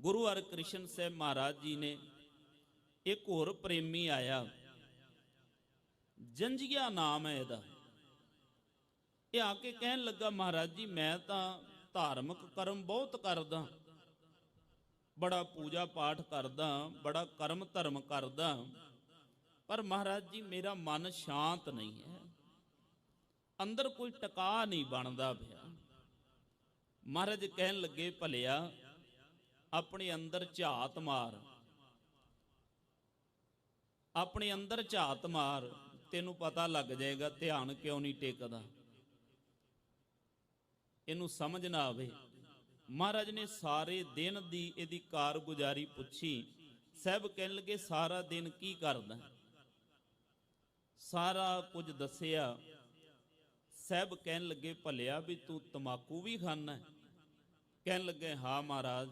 ਗੁਰੂ ਹਰਕ੍ਰਿਸ਼ਨ ਸਾਹਿਬ ਮਹਾਰਾਜ ਜੀ ਨੇ ਇੱਕ ਹੋਰ ਪ੍ਰੇਮੀ ਆਇਆ। ਜੰਜੀਆ ਨਾਮ ਹੈ ਇਹਦਾ। ਇਹ ਆ ਕੇ ਕਹਿਣ ਲੱਗਾ, ਮਹਾਰਾਜ ਜੀ, ਮੈਂ ਤਾਂ ਧਾਰਮਿਕ ਕਰਮ ਬਹੁਤ ਕਰਦਾ। ਬੜਾ ਪੂਜਾ ਪਾਠ ਕਰਦਾ, ਬੜਾ ਕਰਮ ਧਰਮ ਕਰਦਾ। ਪਰ ਮਹਾਰਾਜ ਜੀ, ਮੇਰਾ ਮਨ ਸ਼ਾਂਤ ਨਹੀਂ ਹੈ। ਅੰਦਰ ਕੋਈ ਟਿਕਾ ਨਹੀਂ ਬਣਦਾ ਪਿਆ। ਮਹਾਰਾਜ ਕਹਿਣ ਲੱਗੇ, ਭਲਿਆ ਆਪਣੇ ਅੰਦਰ ਝਾਤ ਮਾਰ। ਆਪਣੇ ਅੰਦਰ ਝਾਤ ਮਾਰ, ਤੈਨੂੰ ਪਤਾ ਲੱਗ ਜਾਏਗਾ ਧਿਆਨ ਕਿਉਂ ਨਹੀਂ ਟੇਕਦਾ। ਇਹਨੂੰ ਸਮਝ ਨਾ ਆਵੇ। ਮਹਾਰਾਜ ਨੇ ਸਾਰੇ ਦਿਨ ਦੀ ਇਹਦੀ ਕਾਰਗੁਜ਼ਾਰੀ ਪੁੱਛੀ। ਸਹਿਬ ਕਹਿਣ ਲੱਗੇ ਸਾਰਾ ਦਿਨ ਕੀ ਕਰਦਾ? ਸਾਰਾ ਕੁਝ ਦੱਸਿਆ। ਸਹਿਬ ਕਹਿਣ ਲੱਗੇ, ਭਲਿਆ ਵੀ ਤੂੰ ਤਮਾਕੂ ਵੀ ਖਾਣਾ ਕਹਿਣ ਲੱਗੇ, ਹਾਂ ਮਹਾਰਾਜ।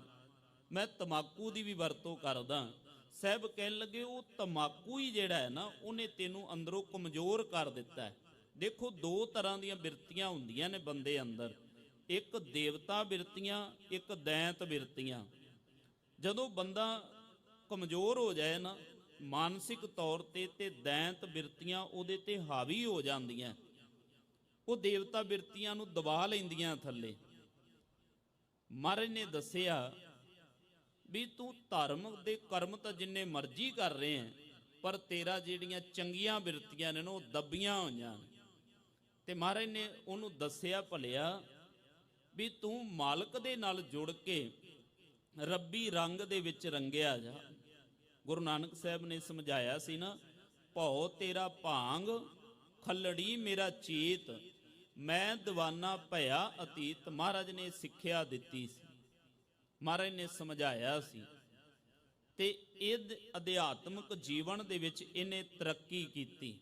ਮੈਂ ਤਮਾਕੂ ਦੀ ਵੀ ਵਰਤੋਂ ਕਰਦਾ। ਸਹਿਬ ਕਹਿਣ ਲੱਗੇ, ਉਹ ਤਮਾਕੂ ਹੀ ਜਿਹੜਾ ਹੈ ਨਾ, ਉਹਨੇ ਤੈਨੂੰ ਅੰਦਰੋਂ ਕਮਜ਼ੋਰ ਕਰ ਦਿੱਤਾ ਹੈ। ਦੇਖੋ, ਦੋ ਤਰ੍ਹਾਂ ਦੀਆਂ ਬਿਰਤੀਆਂ ਹੁੰਦੀਆਂ ਨੇ ਬੰਦੇ ਅੰਦਰ। ਇੱਕ ਦੇਵਤਾ ਬਿਰਤੀਆਂ, ਇੱਕ ਦੈਂਤ ਬਿਰਤੀਆਂ। ਜਦੋਂ ਬੰਦਾ ਕਮਜ਼ੋਰ ਹੋ ਜਾਏ ਨਾ, ਮਾਨਸਿਕ ਤੌਰ ਤੇ ਤੇ ਦੈਂਤ ਬਿਰਤੀਆਂ ਉਹਦੇ ਤੇ ਹਾਵੀ ਹੋ ਜਾਂਦੀਆਂ। ਉਹ ਦੇਵਤਾ ਬਿਰਤੀਆਂ ਨੂੰ ਦਬਾ ਲੈਂਦੀਆਂ ਥੱਲੇ। ਮਹਾਰਾਜ ਨੇ ਦੱਸਿਆ ਵੀ ਤੂੰ ਧਰਮ ਦੇ ਕਰਮ ਤਾਂ ਜਿੰਨੇ ਮਰਜ਼ੀ ਕਰ ਰਹੇ ਹੈ, ਪਰ ਤੇਰਾ ਜਿਹੜੀਆਂ ਚੰਗੀਆਂ ਬਿਰਤੀਆਂ ਨੇ ਨਾ, ਉਹ ਦੱਬੀਆਂ ਹੋਈਆਂ ਨੇ। ਤੇ ਮਹਾਰਾਜ ਨੇ ਉਹਨੂੰ ਦੱਸਿਆ ਭਲਿਆ ਵੀ ਤੂੰ ਮਾਲਕ ਦੇ ਨਾਲ ਜੁੜ ਕੇ ਰੱਬੀ ਰੰਗ ਦੇ ਵਿੱਚ ਰੰਗਿਆ ਜਾ। ਗੁਰੂ ਨਾਨਕ ਸਾਹਿਬ ਨੇ ਸਮਝਾਇਆ ਸੀ ਨਾ, ਭਉ ਤੇਰਾ ਭਾਂਗ, ਖੱਲੜੀ ਮੇਰਾ ਚੇਤ, ਮੈਂ ਦੀਵਾਨਾ ਭਇਆ ਅਤੀਤ। ਮਹਾਰਾਜ ਨੇ ਸਿੱਖਿਆ ਦਿੱਤੀ ਸੀ। ਮਹਾਰਾਜ ਨੇ ਸਮਝਾਇਆ ਸੀ। ਤੇ ਇਹ ਅਧਿਆਤਮਿਕ ਜੀਵਨ ਦੇ ਵਿੱਚ ਇਹਨੇ ਤਰੱਕੀ ਕੀਤੀ।